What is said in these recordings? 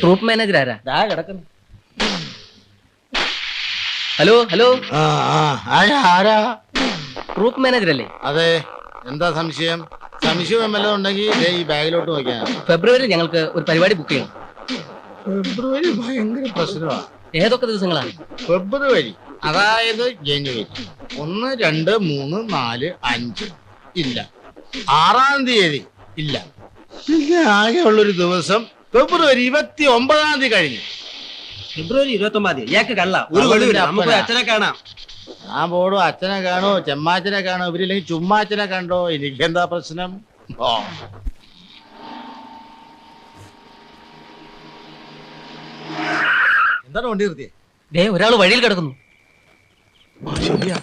Troupe manager ആരാ? ദാ കിടക്കുന്നു. ഹലോ ഹലോ ആ ആ ആരാ ആരാ? ട്രൂപ്പ് മാനേജർ അല്ലേ? അതെ എന്താ സംശയം? സംശയം വല്ലതും ഉണ്ടെങ്കിൽ ദേ ഈ ബാഗിലോട്ട് നോക്കിയാ ഫെബ്രുവരി ഞങ്ങൾക്ക് ഒരു പരിപാടി ബുക്ക് ചെയ്യണം. ഫെബ്രുവരി ഭയങ്കര പ്രശ്നമാണ് ഏതൊക്കെ ദിവസങ്ങളാണ്? ഫെബ്രുവരി അതായത് ജനുവരി ഒന്ന് രണ്ട് മൂന്ന് നാല് അഞ്ച്. ഇല്ല. ആറാം തീയതി ഇല്ല. പിന്നെ ആകെയുള്ളൊരു ദിവസം ഫെബ്രുവരി ഇരുപത്തി ഒമ്പതാം തീയതി കഴിഞ്ഞു. ഫെബ്രുവരി ഇരുപത്തി ഒമ്പതാം തീയതി. ഇയാൾക്ക് കള്ള. ഒരു വെളിവില്ല നമുക്ക് അച്ഛനെ കാണാം. ഞാൻ പോടും അച്ഛനെ കാണോ ചെമ്മാച്ചനെ കാണോ. ഇവരില്ലെങ്കിൽ ചുമ്മാച്ചനെ കണ്ടോ കണ്ടോ? എനിക്കെന്താ പ്രശ്നം? ഓ. എന്താണ് വണ്ടി നിർത്തിയേ? ദേ ഒരാൾ വഴിയിൽ കിടക്കുന്നു. ശരിയാ.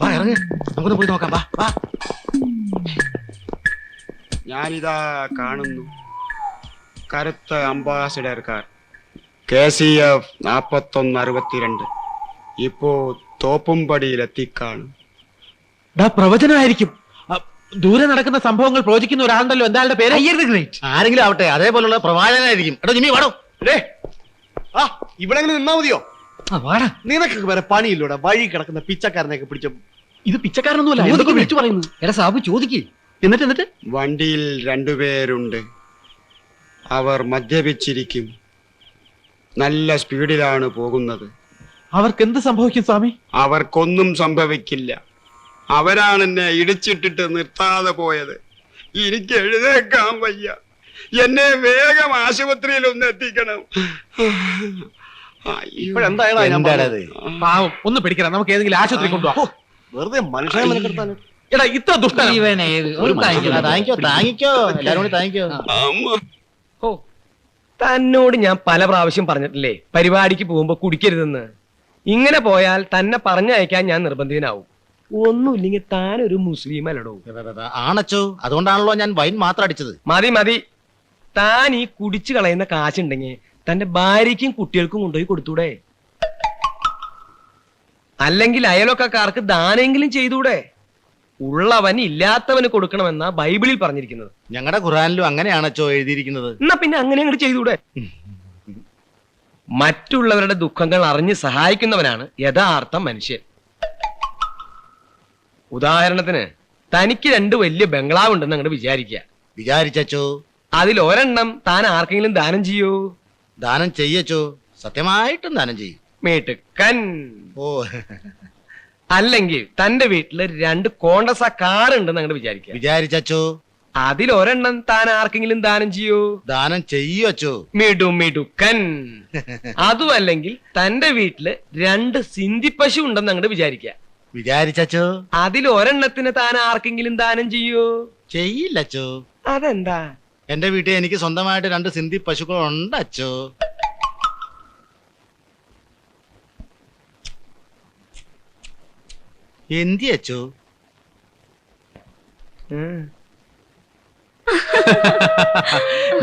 വാ ഇറങ്ങ്. നമുക്കൊന്ന് പോയി നോക്കാം. വാ വാ. ഞാനിതാ കാണുന്നു. കറുത്ത ambassador car. K C F നാപ്പത്തൊന്ന് അറുപത്തിരണ്ട്. ഇപ്പോ തോപ്പുംപടിയിൽ എത്തിക്കാണും ഡാ പ്രവചനമായിരിക്കും അ, ദൂരെ നടക്കുന്ന സംഭവങ്ങൾ പ്രവചിക്കുന്ന ഒരാളുണ്ടല്ലോ. എന്തായാലും പേര്? ആരെങ്കിലും ആവട്ടെ അതേപോലുള്ള പ്രവാചകനായിരിക്കും. എടാ ജിമ്മി വാടോ. ഡേ ആ ഇവിടെ നിന്നാ മതിയോ? നിനക്ക് വേറെ പണിയില്ലൂടെ. വഴി കിടക്കുന്ന പിച്ചക്കാരനെയൊക്കെ പിടിച്ച ഇത് പിച്ചക്കാരനൊന്നുമല്ല. എന്തൊക്കെ വിളിച്ചു പറയുന്നു? എടാ സാബു ചോദിക്കേ. എന്നിട്ട് എന്നിട്ട്? വണ്ടിയിൽ രണ്ടുപേരുണ്ട്. അവർ മദ്യപിച്ചിരിക്കും. നല്ല സ്പീഡിലാണ് പോകുന്നത്. അവർക്ക് എന്ത് സംഭവിക്കും സ്വാമി? അവർക്കൊന്നും സംഭവിക്കില്ല. അവരാണ് എന്നെ ഇടിച്ചിട്ടിട്ട് നിർത്താതെ പോയത്. എനിക്ക് എഴുതേക്കാൻ വയ്യ. എന്നെ വേഗം ആശുപത്രിയിൽ ഒന്ന് എത്തിക്കണം. എന്താണത്? പാവം ഒന്ന് പിടിക്കണം. നമുക്ക് ഏതെങ്കിലും ആശുപത്രി കൊണ്ടുപോകാം വെറുതെ മനുഷ്യനെ മെനക്കെടുത്താൻ എടാ ഇത്ര ദുഷ്ടന. ഇവനെ ഒരു ആ, താങ്കിക്കോ താങ്കിക്കോ എല്ലാരും കൂടി താങ്കിക്കോ അമ്മ. ഓ. തന്നോട് ഞാൻ പല പ്രാവശ്യം പറഞ്ഞിട്ടില്ലേ? പരിപാടിക്ക് പോകുമ്പോ കുടിക്കരുതെന്ന്. ഇങ്ങനെ പോയാൽ തന്നെ പറഞ്ഞയക്കാൻ ഞാൻ നിർബന്ധിതനാവും. ഒന്നുമില്ലെങ്കിൽ താൻ ഒരു മുസ്ലിം അല്ലടോ ആണച്ചോ? അതുകൊണ്ടാണല്ലോ ഞാൻ വൈൻ മാത്രം അടിച്ചത്. മതി മതി. താൻ ഈ കുടിച്ചു കളയുന്ന കാശുണ്ടെങ്കിൽ തന്റെ ഭാര്യയ്ക്കും കുട്ടികൾക്കും കൊണ്ടുപോയി കൊടുത്തൂടെ? അല്ലെങ്കിൽ അയലൊക്കെ കാർക്ക് ദാനെങ്കിലും ചെയ്തൂടെ? ഉള്ളവൻ ഇല്ലാത്തവന് കൊടുക്കണമെന്നാ ബൈബിളിൽ പറഞ്ഞിരിക്കുന്നത്. ഞങ്ങളുടെ ഖുറാനിലും അങ്ങനെയാണച്ചോ എഴുതിയിരിക്കുന്നത്. എന്നാ പിന്നെ അങ്ങനെ അങ്ങോട്ട് ചെയ്തൂടെ? മറ്റുള്ളവരുടെ ദുഃഖങ്ങൾ അറിഞ്ഞ് സഹായിക്കുന്നവനാണ് യഥാർത്ഥ മനുഷ്യൻ. ഉദാഹരണത്തിന് തനിക്ക് രണ്ട് വലിയ ബംഗ്ലാവ് ഉണ്ടെന്ന് അങ്ങോട്ട് വിചാരിക്കുക വിചാരിച്ചോ അതിൽ ഒരെണ്ണം താൻ ആർക്കെങ്കിലും ദാനം ചെയ്യൂ? ദാനം ചെയ്യച്ചോ? സത്യമായിട്ടും ദാനം ചെയ്യും. മേട്ടുക്കൻ. ഓ. അല്ലെങ്കിൽ തന്റെ വീട്ടിൽ രണ്ട് കോണ്ടസ കാർ ഉണ്ടെന്ന് അങ്ങോട്ട് വിചാരിക്കുക വിചാരിച്ചോ അതിൽ ഒരെണ്ണം താൻ ആർക്കെങ്കിലും ദാനം ചെയ്യൂ? ദാനം ചെയ്യച്ചോ മിടു മിടുക്കൻ. അതും അല്ലെങ്കിൽ തന്റെ വീട്ടിൽ രണ്ട് സിന്ധി പശു ഉണ്ടെന്ന് അങ്ങോട്ട് വിചാരിക്കുക വിചാരിച്ചോ അതിൽ ഒരെണ്ണത്തിന് താൻ ആർക്കെങ്കിലും ദാനം ചെയ്യൂ? ചെയ്യില്ലച്ചോ അതെന്താ? എന്റെ വീട്ടിൽ എനിക്ക് സ്വന്തമായിട്ട് രണ്ട് സിന്ധി പശുക്കൾ ഉണ്ടച്ചോ എന്തിയച്ചോ അച്ചു?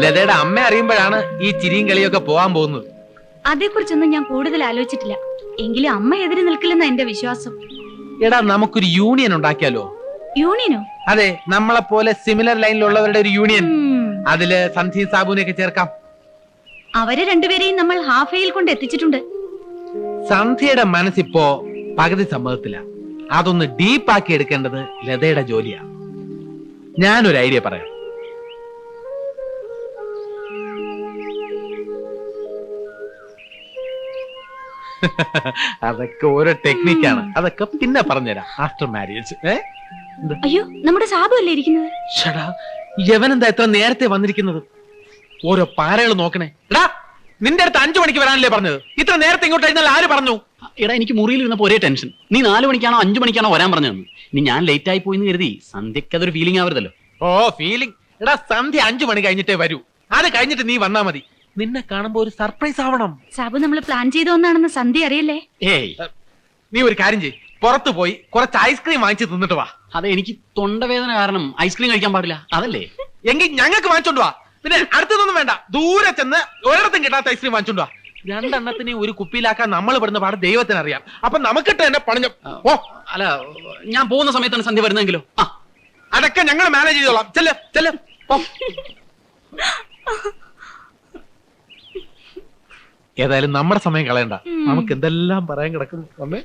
ലതയുടെ അമ്മ അറിയുമ്പോഴാണ് ഈ ചിരിയും കളിയൊക്കെ പോവാൻ പോകുന്നത്. അതേക്കുറിച്ചൊന്നും ഞാൻ കൂടുതൽ ആലോചിച്ചിട്ടില്ല. എങ്കിലും അമ്മ എതിരെ നിൽക്കില്ലെന്ന എന്റെ വിശ്വാസം. എടാ നമുക്കൊരു യൂണിയൻ ഉണ്ടാക്കിയാലോ? യൂണിയനോ? അതെ നമ്മളെ പോലെ സിമിലർ ലൈനിലുള്ളവരുടെ ഒരു യൂണിയൻ. അതിൽ സന്ധ്യ സാബുവിനെയൊക്കെ ചേർക്കാം. അവരെ രണ്ടുപേരെയും നമ്മൾ ഹാഫയിൽ കൊണ്ട് എത്തിച്ചിട്ടുണ്ട്. സന്ധ്യയുടെ മനസ്സിപ്പോ പകുതി സമ്മതത്തില്ല അതൊന്ന് ഡീപ്പാക്കി എടുക്കേണ്ടത് ലതയുടെ ജോലിയാണ് ഞാനൊരു ഐഡിയ പറയാം. അതൊക്കെ ഓരോ ടെക്നിക്കാണ് അതൊക്കെ പിന്നെ പറഞ്ഞുതരാം. ആഫ്റ്റർ മാരേജ് അയ്യോ നമ്മുടെ സാബു അല്ലേ ഇരിക്കുന്നത്? ഷടാ യവനെന്താ എത്ര നേരത്തെ വന്നിരിക്കുന്നത്? ഓരോ പാരകൾ നോക്കണേ. എടാ നിന്റെ അടുത്ത് അഞ്ചു മണിക്ക് വരാനല്ലേ പറഞ്ഞത്? ഇത്ര നേരത്തെ ഇങ്ങോട്ട് എഴുന്നാൽ ആര് പറഞ്ഞു? എടാ എനിക്ക് മുറിയിൽ ഇരുന്നപ്പോ ഒരേ ടെൻഷൻ. നീ നാല് മണിക്കാണോ അഞ്ചു മണിക്കാണോ വരാൻ പറഞ്ഞതെന്ന് ഇനി ഞാൻ ലേറ്റ് ആയി പോയി എന്ന് കരുതി സന്ധ്യക്ക് അതൊരു ഫീലിംഗ് ആവരുതല്ലോ. ഓ ഫീലിംഗ് എടാ സന്ധ്യ അഞ്ചു മണി കഴിഞ്ഞിട്ടേ വരൂ. അത് കഴിഞ്ഞിട്ട് നീ വന്നാ മതി. നിന്നെ കാണുമ്പോ ഒരു സർപ്രൈസ് ആവണം. സാബു നമ്മൾ പ്ലാൻ ചെയ്ത ഒന്നാണെന്ന് സന്ധ്യ അറിയല്ലേ? ഏയ്. നീ ഒരു കാര്യം ചെയ് പുറത്തു പോയി കുറച്ച് ഐസ്ക്രീം വാങ്ങിച്ച് തിന്നിട്ട് വാ. അതെ എനിക്ക് തൊണ്ടവേദന കാരണം ഐസ്ക്രീം കഴിക്കാൻ പാടില്ല. അതല്ലേ? എങ്കിൽ ഞങ്ങൾക്ക് വാങ്ങിച്ചോണ്ട് വാ. പിന്നെ അടുത്തതൊന്നും വേണ്ട. ദൂരെ ചെന്ന് ഒരിടത്തും കിട്ടാത്ത ഐസ്ക്രീം വാങ്ങിച്ചോണ്ട് വാ. രണ്ടെണ്ണത്തിനെ ഒരു കുപ്പിയിലാക്കാൻ നമ്മൾ പെടുന്ന പാട് ദൈവത്തിന് അറിയാം അപ്പൊ നമുക്കിട്ട് തന്നെ പണിഞ്ഞ ഓ. അല്ല ഞാൻ പോകുന്ന സമയത്താണ് സന്ധ്യ വരുന്നെങ്കിലോ? ആ. അതൊക്കെ ഞങ്ങൾ മാനേജ് ചെയ്തോളാം. ചെല്ല് ചെല്ല്. പോ. ഏതായാലും നമ്മുടെ സമയം കളയണ്ട. നമുക്ക് എന്തെല്ലാം പറയാൻ കിടക്കും അമ്മേ.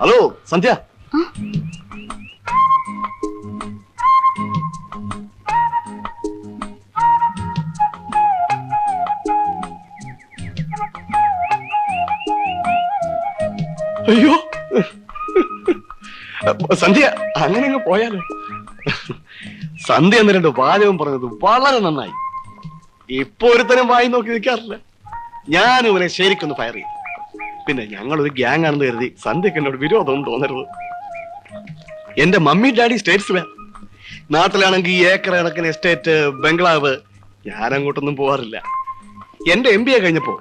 ഹലോ സന്ധ്യ. അയ്യോ. സന്ധ്യ അങ്ങനെ അങ്ങ് പോയാലോ. സന്ധ്യ എന്ന് രണ്ട് വാചകം പറഞ്ഞത് വളരെ നന്നായി. ഇപ്പൊ ഒരുത്തനും വായി നോക്കി നിൽക്കാറില്ല. ഞാൻ ഇവനെ ശരിക്കൊന്ന് ഫയർ ചെയ്യും. പിന്നെ ഞങ്ങളൊരു ഗ്യാങ് ആണെന്ന് കരുതി സന്ധ്യക്ക് എന്നോട് വിരോധമൊന്നും തോന്നരുത് എന്റെ മമ്മി ഡാഡി സ്റ്റേറ്റ്സ് വേ നാട്ടിലാണെങ്കിൽ ഏക്കർ കണക്കിന് എസ്റ്റേറ്റ് ബംഗ്ലാവ് ഞാൻ അങ്ങോട്ടൊന്നും പോവാറില്ല. എന്റെ എം ബി എ കഴിഞ്ഞപ്പോ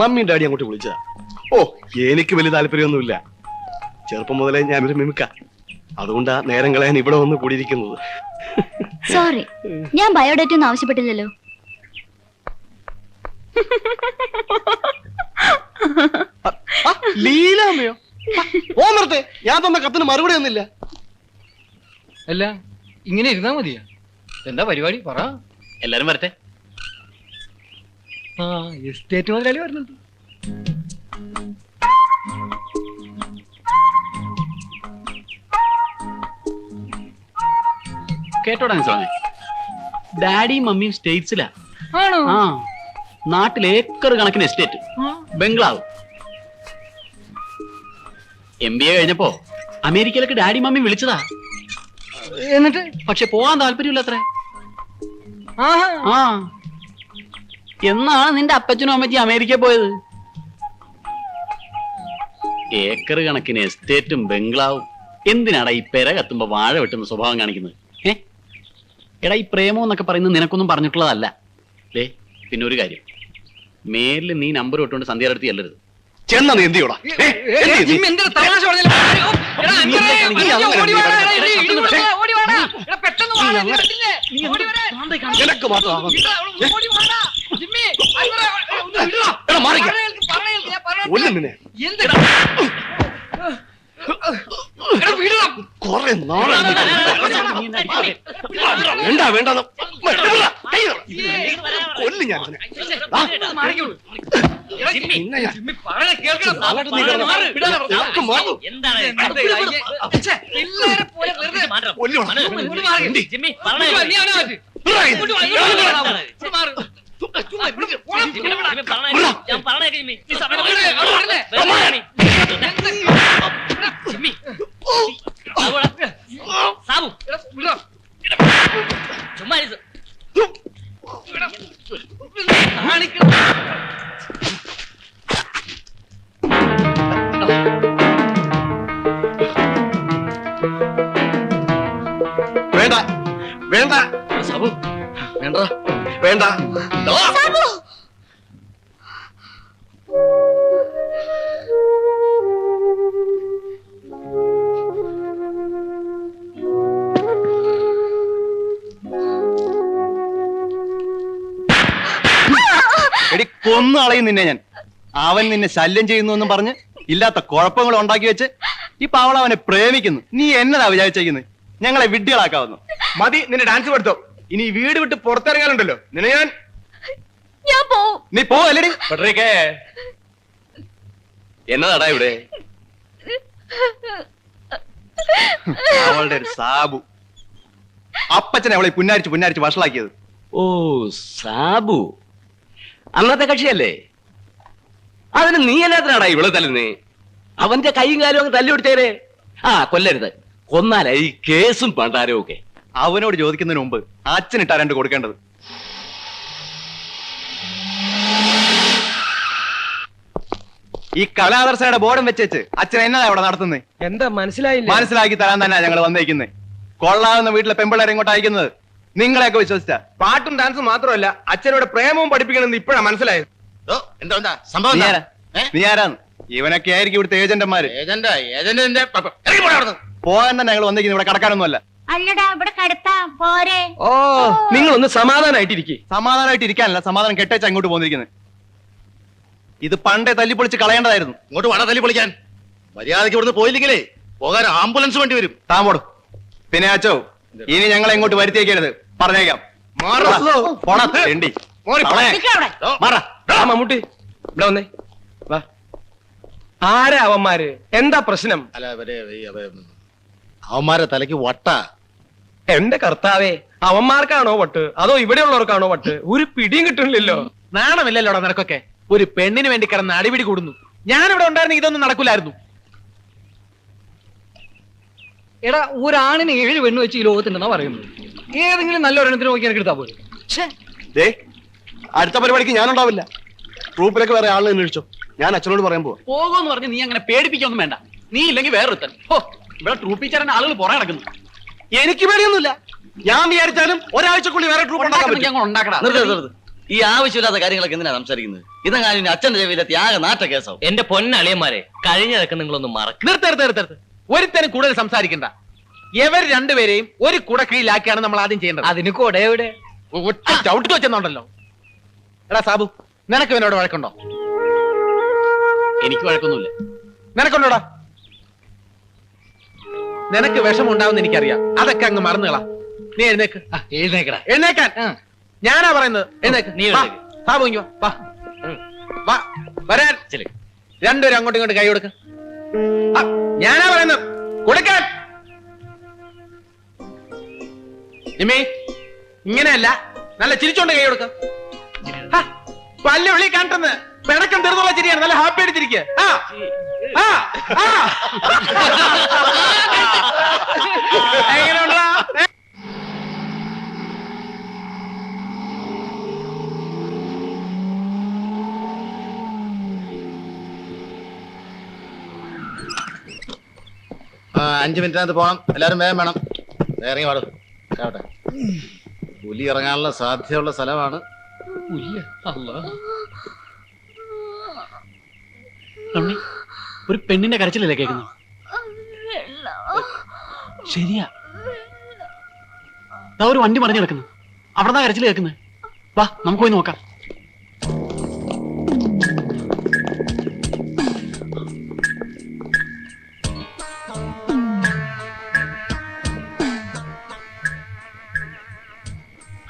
മമ്മി ഡാഡി അങ്ങോട്ട് വിളിച്ചതാ. ഓ എനിക്ക് വലിയ താല്പര്യമൊന്നുമില്ല. ചെറുപ്പം മുതലേ ഞാൻ ഒരു മിമിക്ക. അതുകൊണ്ടാ നേരം കളയാൻ ഇവിടെ വന്ന് കൂടിയിരിക്കുന്നത്. സോറി ഞാൻ ബയോഡേറ്റ ഒന്നും ആവശ്യപ്പെട്ടില്ലല്ലോ. ലീലാമയോ ലീലാമ്മയോ? ഓ നിർത്തെ ഞാൻ തന്ന കത്തിന് മറുപടി ഒന്നുമില്ല. അല്ല ഇങ്ങനെ ഇരുന്നാ മതിയാ? എന്താ പരിപാടി? പറ. എല്ലാരും വരട്ടെ. ആ എസ്റ്റേറ്റ് മുതലാളി വരുന്നത് കേട്ടോടാ സ്വാമി ഡാഡിയും മമ്മിയും സ്റ്റേറ്റ്സിലാ. ആണോ? ആ നാട്ടിൽ ഏക്കർ കണക്കിന് estate. Bungalow. M B A കഴിഞ്ഞപ്പോ അമേരിക്കയിലേക്ക് ഡാഡി മമ്മി വിളിച്ചതാ. എന്നിട്ട്? പക്ഷെ പോവാൻ താല്പര്യമില്ല അത്ര ആ. എന്നാണ് നിന്റെ അപ്പച്ചനും അമ്മച്ചി അമേരിക്ക പോയത്? ഏക്കർ കണക്കിന് എസ്റ്റേറ്റും ബംഗ്ലാവും. എന്തിനാടാ ഈ പെര കത്തുമ്പോ വാഴ വെട്ടുന്ന സ്വഭാവം കാണിക്കുന്നത്? ഏ? എടാ ഈ പ്രേമം എന്നൊക്കെ പറയുന്നത് നിനക്കൊന്നും പറഞ്ഞിട്ടുള്ളതല്ല. ദേ പിന്നെ ഒരു കാര്യം. മേലിൽ നീ നമ്പർ ഇട്ടുകൊണ്ട് സന്ധ്യയുടെ അടുത്ത് ചെല്ലരുത്. ചെന്ന നീ എന്ത് ചെയ്യൂടാ? ഏ, എന്ത് ചെയ്യും നീ? നിനക്ക് മാത്രം വിടടാ. എടാ, മാറിക്ക. കൊല്ലും നിന്നെ. എന്തിനാ? കൊറേ നാളെ വേണ്ട വേണ്ട കൊല്ലു ഞാൻ ഇവനെ. ജിമ്മി, ഞാൻ- ജിമ്മി, പറഞ്ഞ കേൾക്കണം. നാളോട്ട് നീ. ചുമ്മാ സമയം? ജിമ്മി. വിടാ. വിടാ. വേണ്ട. വേണ്ട. സാബു, വേണ്ട വേണ്ട. ദാ. എടി കൊന്നു അളയും നിന്നെ ഞാൻ. അവൻ നിന്നെ ശല്യം ചെയ്യുന്നു എന്നും പറഞ്ഞ് ഇല്ലാത്ത കുഴപ്പങ്ങൾ ഉണ്ടാക്കി വെച്ച് ഇപ്പൊ അവൾ അവനെ പ്രേമിക്കുന്നു. നീ എന്നതാ വിചാരിച്ചേക്കുന്നത് ഞങ്ങളെ വിഡ്ഢികളാക്കാവുന്നു. മതി നിന്നെ ഡാൻസ് പഠിത്തോ ഇനി വീട് വിട്ട് പുറത്തിറങ്ങാനുണ്ടല്ലോ. നിന്നെ ഞാൻ ഞാൻ പോവും. നീ പോവല്ലേ പട്ടറിക്കേ എന്നതാടാ ഇവിടെ? അവളുടെ ഒരു സാബു. അപ്പച്ചനെ അവളെ പുന്നാരിച്ച് പുന്നാരിച്ച് വഷളാക്കിയത്. ഓ സാബു. അന്നത്തെ കക്ഷിയല്ലേ? അതിന് നീ എല്ലാത്തിനാടാ ഇവിടെ തല്ലുന്നേ? അവന്റെ കൈയും കാലും അങ്ങ് തല്ലി കൊടുത്തേരെ ആ കൊല്ലരുത്. കൊന്നാലായി ഈ കേസും പണ്ടാരവും ഒക്കെ. അവനോട് ചോദിക്കുന്നതിന് മുമ്പ് അച്ഛനിട്ടാ രണ്ട് കൊടുക്കേണ്ടത്. ഈ കലാദർശയുടെ ബോർഡും വെച്ചേച്ച് അച്ഛൻ എന്നതാ ഇവിടെ നടത്തുന്നത് എന്താ മനസ്സിലായില്ല? മനസ്സിലാക്കി തരാൻ തന്നെ ഞങ്ങൾ വന്നേക്കുന്നത് കൊള്ളാവുന്ന വീട്ടിലെ പെമ്പിള്ളേരെ ഇങ്ങോട്ട് അയക്കുന്നത്. നിങ്ങളെയൊക്കെ വിശ്വസിച്ച. പാട്ടും ഡാൻസും മാത്രമല്ല അച്ഛനോട് പ്രേമവും പഠിപ്പിക്കണമെന്ന് ഇപ്പോഴാ മനസ്സിലായത്. ഓ, എന്താ എന്താ സംഭവം നീ? ആരാന്ന് ഇവനൊക്കെ ആയിരിക്കും ഇവിടുത്തെ ഏജന്റന്മാര് ഏജന്റ് ഏജന്റിന്റെ. പോകാൻ തന്നെ ഞങ്ങൾ വന്നേക്കുന്നത് ഇവിടെ കടക്കാനൊന്നുമല്ല. അല്ലടാ ഇവിടെ കടത്താ. പോരെ. ഓ നിങ്ങൾ ഒന്ന് സമാധാനായിട്ടിരിക്കേ. സമാധാനമായിട്ട് ഇരിക്കാനല്ല സമാധാനം കെട്ടേച്ച് അങ്ങോട്ട് പോന്നിരിക്കുന്നത് ഇത് പണ്ടേ തല്ലിപ്പൊളിച്ച് കളയേണ്ടതായിരുന്നു. ഇങ്ങോട്ട് വട തല്ലി പൊളിക്കാൻ മര്യാദയ്ക്ക് ഇവിടുന്ന് പോയില്ലെങ്കിലേ പോകാൻ ആംബുലൻസ് വേണ്ടി വരും. താമോട് പിന്നെ അച്ചോ ഇനി ഞങ്ങളെ ഇങ്ങോട്ട് വരുത്തിയേക്കരുത്. പറഞ്ഞേക്കാം. പോടാ, തെണ്ടി. തവളെ. മാറാ. ആ മമ്മൂട്ടി ഇവിടെ വന്നേ. വാ. ആരാ അവന്മാര്? എന്താ പ്രശ്നം? അല്ല അവരെ ഈ അവ- അവന്മാരെ തലയ്ക്ക് വട്ട. എന്റെ കർത്താവേ അവന്മാർക്കാണോ വട്ട്? അതോ ഇവിടെയുള്ളവർക്കാണോ വട്ട്? ഒരു പിടിയും കിട്ടുന്നില്ലല്ലോ. നാണമില്ലല്ലോടാ നിനക്കൊക്കെ. ഒരു പെണ്ണിന് വേണ്ടി കിടന്ന് അടിപിടി കൂടുന്നു. ഞാനിവിടെ ഉണ്ടായിരുന്നെങ്കിൽ ഇതൊന്നും നടക്കൂലായിരുന്നു. എടാ ഒരാണിന് ഏഴ് പെണ്ണ് വെച്ച് ഈ ലോകത്തുണ്ടെന്നാ പറയുന്നു ഏതെങ്കിലും നല്ല ഒരെണ്ണത്തിന് നോക്കി എനിക്ക് എടുത്താ പോലും ദേ അടുത്ത പരിപാടിക്ക് ഞാനുണ്ടാവില്ല. ഗ്രൂപ്പിലൊക്കെ വേറെ ആളിനെ അന്വേഷിച്ചോ. ഞാൻ അച്ഛനോട് പറയാൻ പോവാ. പോകുമെന്ന് പറഞ്ഞ് നീ അങ്ങനെ പേടിപ്പിക്കൊന്നും വേണ്ട. നീ ഇല്ലെങ്കിൽ വേറൊരുത്തൻ. ഹോ. ഇവിടെ ട്രൂപ്പ് ടീച്ചറിന്റെ ആളുകൾ പുറകെ നടക്കുന്നു. എനിക്ക് പേടിയൊന്നുമില്ല. ഞാൻ വിചാരിച്ചാലും ഒരാഴ്ചക്കുള്ളിൽ വേറെ ട്രൂപ്പ് ഉണ്ടാക്കാൻ പറ്റും. ഉണ്ടാക്കടാ നിർത്ത് നിർത്ത് നിർത്ത്. ഈ ആവശ്യമില്ലാത്ത കാര്യങ്ങളൊക്കെ എന്തിനാ സംസാരിക്കുന്നത്? ഇതെങ്ങാനും അച്ഛന്റെ ചെവിയിലെത്തി ആകെ നാട്ട കേസാവും. എന്റെ പൊന്നളിയന്മാരെ കഴിഞ്ഞതൊക്കെ നിങ്ങളൊന്ന് മറക്കും. നിർത്ത് നിർത്ത് നിർത്ത് നിർത്ത്. ഒരുത്തനും കൂടുതൽ സംസാരിക്കണ്ട. ഇവർ രണ്ടുപേരെയും ഒരു കുട കീഴിലാക്കിയാണ് നമ്മൾ ആദ്യം ചെയ്യേണ്ടത്. അതിന് കൂടെ എവിടെ? ഒറ്റ ചവിട്ടി വെച്ചെന്നുണ്ടല്ലോ. എടാ സാബു നിനക്ക് ഇവനോട് വഴക്കുണ്ടോ? എനിക്ക് വഴക്കൊന്നുമില്ല. നിനക്കുണ്ടോടാ? നിനക്ക് വിഷമം ഉണ്ടാവുന്ന എനിക്കറിയാം. അതൊക്കെ അങ്ങ് മറന്നുകളാ. നീ എഴുന്നേക്ക്. എഴുന്നേക്കടാ. എഴുന്നേക്കാൻ. ഞാനാ പറയുന്നത്. എഴുന്നേക്ക്. നീ വാ, എഴുന്നേക്ക്. വാ. വാ. വരാൻ. രണ്ടുപേരും അങ്ങോട്ടും ഇങ്ങോട്ട് കൈ കൊടുക്ക. ഞാനാ പറയുന്നത്. കൊടുക്കാൻ. നിമേ ഇങ്ങനെയല്ല. നല്ല ചിരിച്ചോണ്ട് കൈ കൊടുക്ക. പല്ല് വിളി കണ്ടെന്ന്. പിണക്കം തീർന്നുള്ള ചിരിയാണ് നല്ല ഹാപ്പി ആയിട്ടിരിക്കുക ആ. ആ. ആ. അഞ്ച് മിനിറ്റിനകത്ത് പോകണം എല്ലാരും വേഗം വേണം. വേറെ ഇറങ്ങി പാടും കേട്ടെ പുലി ഇറങ്ങാനുള്ള സാധ്യതയുള്ള സ്ഥലമാണ്. രമണി, ഒരു പെണ്ണിന്റെ കരച്ചിലല്ലേ കേൾക്കുന്നത്? ശരിയാ. ദാ ഒരു വണ്ടി മറിഞ്ഞു കിടക്കുന്നു. അവിടെ കരച്ചിൽ കേൾക്കുന്നത്? വാ നമുക്ക് പോയി നോക്കാം.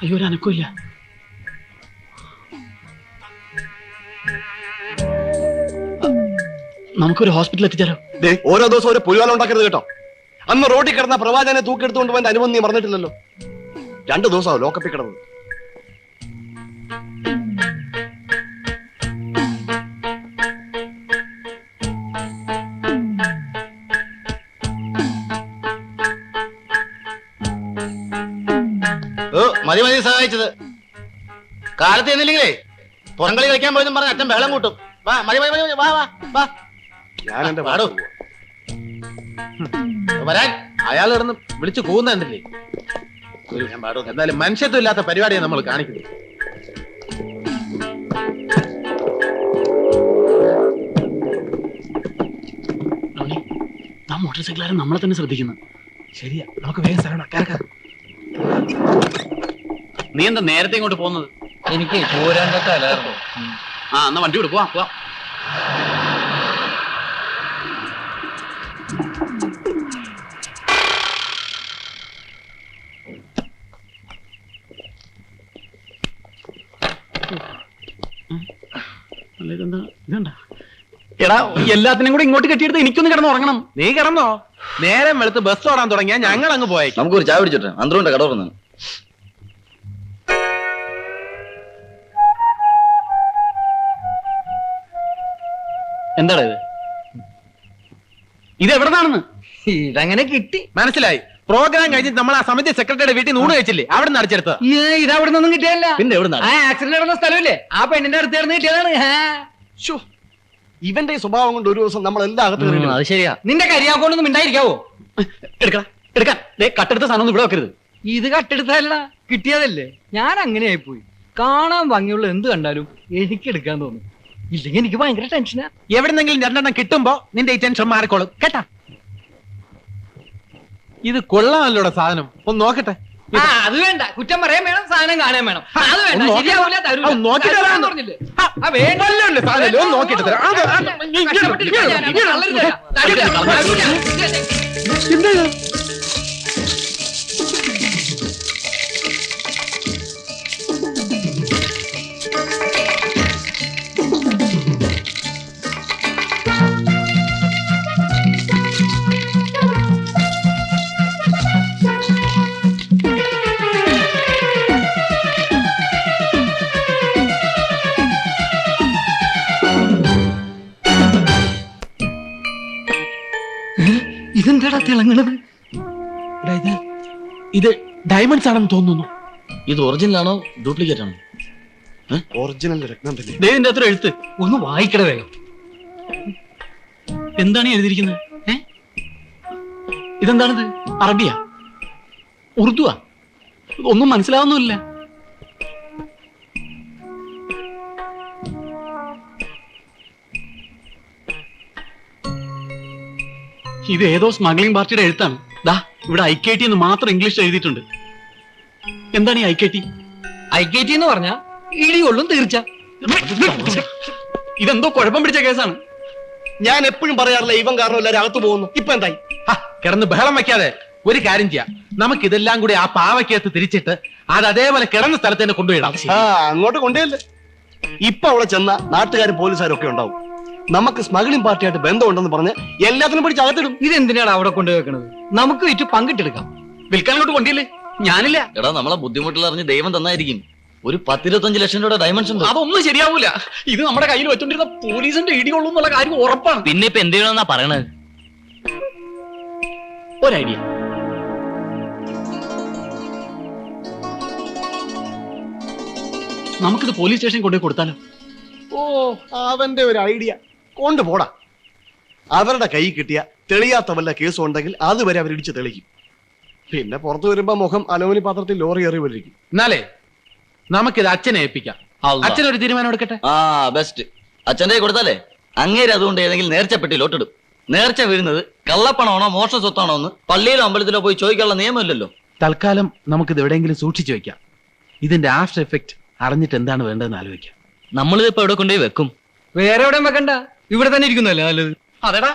അയ്യോ ഒരു നമുക്കൊരു ഹോസ്പിറ്റലിൽ എത്തിച്ചാലോ? ദേ, ഓരോ ദിവസം ഒരു പുലിവാല ഉണ്ടാക്കരുത് കേട്ടോ. അന്ന് റോഡിൽ കിടന്ന പ്രവാചകനെ തൂക്കിയെടുത്തുകൊണ്ട് പോയി അനുമതി നീ മറന്നിട്ടില്ലല്ലോ. രണ്ടു ദിവസമാവും ലോക്കപ്പിൽ കിടന്നത്. മതി മതി സഹായിച്ചത്. കാലത്ത് എന്നില്ലെങ്കിലേ പുറംകളി കളിക്കാൻ പോയെന്നും പറഞ്ഞ അച്ഛൻ ബഹളം കൂട്ടും. വാ മതി മതി മതി, വാ വാ വാ. ഞാൻ എന്റെ പാടൂ. വരാൻ. അയാൾ കിടന്ന് വിളിച്ചു കൂന്നുണ്ടല്ലേ ഞാൻ പാടും. എന്നാലും മനുഷ്യത്വം ഇല്ലാത്ത പരിപാടിയാണ് നമ്മൾ കാണിക്കുന്നത്. ആ മോട്ടോർ നമ്മളെ തന്നെ ശ്രദ്ധിക്കുന്നു. ശരിയാ നമുക്ക് വേഗം സ്ഥലം കേൾക്കാം നീ എന്താ നേരത്തെ ഇങ്ങോട്ട് പോകുന്നത്? എനിക്ക് പോരാണ്ടത്തെ അലായിരുന്നു ആ എന്നാ വണ്ടി വിട്. പോവാ പോവാ. എടാ എല്ലാത്തിനും കൂടെ ഇങ്ങോട്ട് കെട്ടിയെടുത്ത് എനിക്കൊന്ന് കിടന്ന് ഉറങ്ങണം. നീ കിടന്നോ? നേരം വെളുത്ത് ബസ് ഓടാൻ തുടങ്ങിയാ ഞങ്ങൾ അങ്ങ് നമുക്ക് ഒരു ചായ പിടിച്ചിട്ട് അന്തരൂന്റെ കട തുറന്നു. എന്താടാ ഇത്? ഇത് എവിടെന്നാണെന്ന് ഇതങ്ങനെ കിട്ടി. മനസ്സിലായി. പ്രോഗ്രാം കഴിഞ്ഞിട്ട് നമ്മൾ ആ സമിതി സെക്രട്ടറിയുടെ വീട്ടിൽ നൂണ് കഴിച്ചില്ലേ? അവിടെ നിന്ന് അടിച്ചെടുത്ത. ഏ, ഇത് അവിടെ നിന്നൊന്നും കിട്ടിയല്ല പിന്നെ ആ ആക്സിഡന്റ് നടന്ന സ്ഥലമില്ലേ? ആ പെണ്ണിന്റെ അടുത്ത് കിടന്ന് കിട്ടിയതാണ്. ശ്ശോ, ഇവന്റെ ഈ സ്വഭാവം കൊണ്ട് ഒരു ദിവസം നമ്മൾ എല്ലാ അകത്ത്? അത് ശരിയാ. നിന്റെ കരിയാക്കോണ്ടൊന്നും മിണ്ടായിരിക്കാവോ? എടുക്കണം എടുക്കാൻ ദേ കട്ടെടുത്ത സാധനം ഒന്നും ഇവിടെ വെക്കരുത്. ഇത് കട്ടെടുത്തല്ല കിട്ടിയതല്ലേ? ഞാൻ അങ്ങനെ ആയിപ്പോയി കാണാൻ ഭംഗിയുള്ള എന്ത് കണ്ടാലും എനിക്ക് എടുക്കാൻ തോന്നും. ഇല്ലെങ്കിൽ എനിക്ക് ഭയങ്കര ടെൻഷനാ എവിടെന്നെങ്കിലും രണ്ടെണ്ണം കിട്ടുമ്പോ നിന്റെ ഈ ടെൻഷൻ മാറിക്കോളും. കേട്ടാ? ഇത് കൊള്ളാമല്ലോടെ സാധനം. ഒന്ന് നോക്കട്ടെ. ആ അത് വേണ്ട കുറ്റം പറയാൻ വേണം സാധനം കാണാൻ വേണം അത് വേണ്ട ഒന്ന് നോക്കി- ശരിയാവൂല തരൂല. നോക്കി തരാം. എന്ന് പറഞ്ഞില്ലേ? ആ, വേണ്ട. നല്ലതല്ലേ സാധനം? ഒന്ന് നോക്കിയിട്ട് തരാം. അത്, അത്, ഇങ്ങനെ, കഷ്ടപ്പെട്ടിരിക്കാൻ തരാം. തരൂല. ഇതെന്താടാ തിളങ്ങണത്? ഇത് ഇത് ഡയമണ്ട്സ് ആണെന്ന് തോന്നുന്നു. ഇത് ഒറിജിനൽ ആണോ? ഡ്യൂപ്ലിക്കേറ്റ് ആണോ? ഒറിജിനൽ രത്നം തന്നെ. ദേവിന്റെ അത്ര എഴുത്ത്. ഒന്ന് വായിക്കട വേഗം. എന്താണ് ഈ എഴുതിയിരിക്കുന്നത്? ഏ? ഇതെന്താണിത്? അറബിയാ? ഉറുദുവാ? ഒന്നും മനസ്സിലാവുന്നുമില്ല. ഇത് ഏതോ സ്മഗ്ലിംഗ് പാർട്ടിയുടെ എഴുത്താണ്. ദാ ഇവിടെ ഐ കെ ടി എന്ന് മാത്രം ഇംഗ്ലീഷ് എഴുതിയിട്ടുണ്ട്. എന്താണ് ഈ I K T I K T എന്ന് പറഞ്ഞാ ഇടികൊള്ളും തീർച്ച. ഇതെന്തോ കുഴപ്പം പിടിച്ച കേസാണ്. ഞാൻ എപ്പോഴും പറയാറില്ല ഇവൻ കാരണം എല്ലാവരും അകത്ത് പോകുന്നു. ഇപ്പൊ എന്തായി? കിടന്ന് ബഹളം വെക്കാതെ ഒരു കാര്യം ചെയ്യാം. നമുക്ക് ഇതെല്ലാം കൂടി ആ പാവയ്ക്കകത്ത് തിരിച്ചിട്ട് അത് അതേപോലെ കിടന്ന സ്ഥലത്ത് തന്നെ കൊണ്ടുപോയിടാം. ആ അങ്ങോട്ട് കൊണ്ടുപോയില്ലേ? ഇപ്പൊ അവിടെ ചെന്ന നാട്ടുകാരും പോലീസുകാരും ഒക്കെ ഉണ്ടാവും. നമുക്ക് സ്മഗ്ലിംഗ് പാർട്ടിയായിട്ട് ബന്ധമുണ്ടെന്ന് പറഞ്ഞ് എല്ലാത്തിനും പിടിച്ച് അകത്തിടും. ഇതെന്തിനാണ് അവിടെ കൊണ്ടുവെക്കണത് നമുക്ക് വിറ്റ് പങ്കിട്ടെടുക്കാം. വിൽക്കാനോട്ട് കൊണ്ടില്ലേ? ഞാനില്ല. എടാ നമ്മളെ ബുദ്ധിമുട്ടിൽ അറിഞ്ഞ് ദൈവം തന്നായിരിക്കും. ഒരു പത്തിരുപത്തഞ്ച് ലക്ഷം രൂപയുടെ ഡയമൻഷൻ അതൊന്നും ശരിയാവൂല. ഇത് നമ്മുടെ കയ്യിൽ വെച്ചോണ്ടിരുന്ന പോലീസിന്റെ ഇടിയുള്ളൂ എന്നുള്ള കാര്യം ഉറപ്പാണ്. പിന്നെ ഇപ്പൊ എന്ത് ചെയ്യണമെന്നാ പറയണത്? ഒരു ഐഡിയ നമുക്കിത് പോലീസ് സ്റ്റേഷനിൽ കൊണ്ടുപോയി കൊടുത്താലോ? ഓ അവന്റെ ഒരു ഐഡിയ കൊണ്ടുപോടാ. അവരുടെ കൈ കിട്ടിയ തെളിയാത്ത വല്ല കേസും ഉണ്ടെങ്കിൽ അതുവരെ അവർ ഇടിച്ച് തെളിയിക്കും. പിന്നെ പുറത്തു വരുമ്പോ മുഖം അലോമിനി പാത്രത്തിൽ ലോറി എറി വരിക്കും എന്നാലേ നമുക്കിത് അച്ഛനെ ഏൽപ്പിക്കാം. അച്ഛനൊരു തീരുമാനം എടുക്കട്ടെ? ആ ബെസ്റ്റ് അച്ഛന്റെ കൊടുത്താലേ അങ്ങേര് അതുകൊണ്ട് ഏതെങ്കിലും നേർച്ചപ്പെട്ടി ലോട്ടിടും. നേർച്ച വീഴുന്നത് കള്ളപ്പണമാണോ മോഷണ സ്വത്താണോ എന്ന് പള്ളിയിലോ അമ്പലത്തിലോ പോയി ചോദിക്കാനുള്ള നിയമമില്ലല്ലോ. തൽക്കാലം നമുക്കിത് എവിടെയെങ്കിലും സൂക്ഷിച്ചു വെക്കാം. ഇതിന്റെ ആഫ്റ്റർ എഫക്ട് അറിഞ്ഞിട്ട് എന്താണ് വേണ്ടതെന്ന് ആലോചിക്കാം. നമ്മളിത് ഇപ്പൊ എവിടെ കൊണ്ടുപോയി വെക്കും? വേറെ എവിടെയും വെക്കണ്ട. ഇവിടെ തന്നെ ഇരിക്കുന്നല്ലേ നല്ലത് അതെടാ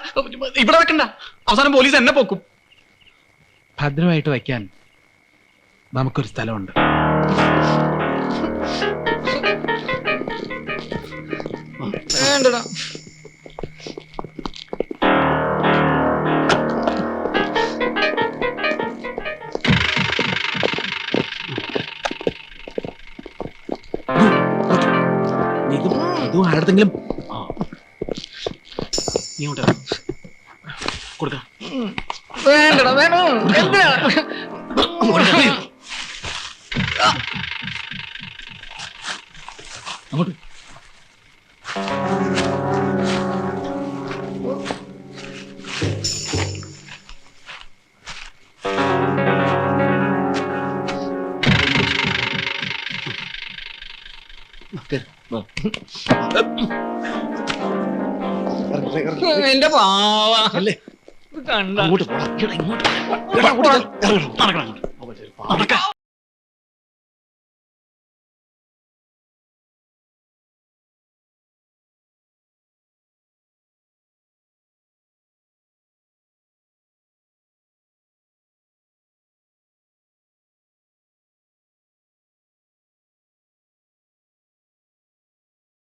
ഇവിടെ വെക്കണ്ട. അവസാനം പോലീസ് എന്നെ പോക്കും. ഭദ്രമായിട്ട് വയ്ക്കാൻ നമുക്കൊരു സ്ഥലമുണ്ട്. വേണ്ടടാ. ഇതും ഇതും ആരുടെങ്കിലും നീ. കൊടുക്കാം. വേണ്ടടാ വേണോ. എന്തിനാ അങ്ങോട്ട്. എന്റെ പാവ. കണ്ട. അങ്ങോട്ട് പോടാ. നടക്കണം. നടക്കാം.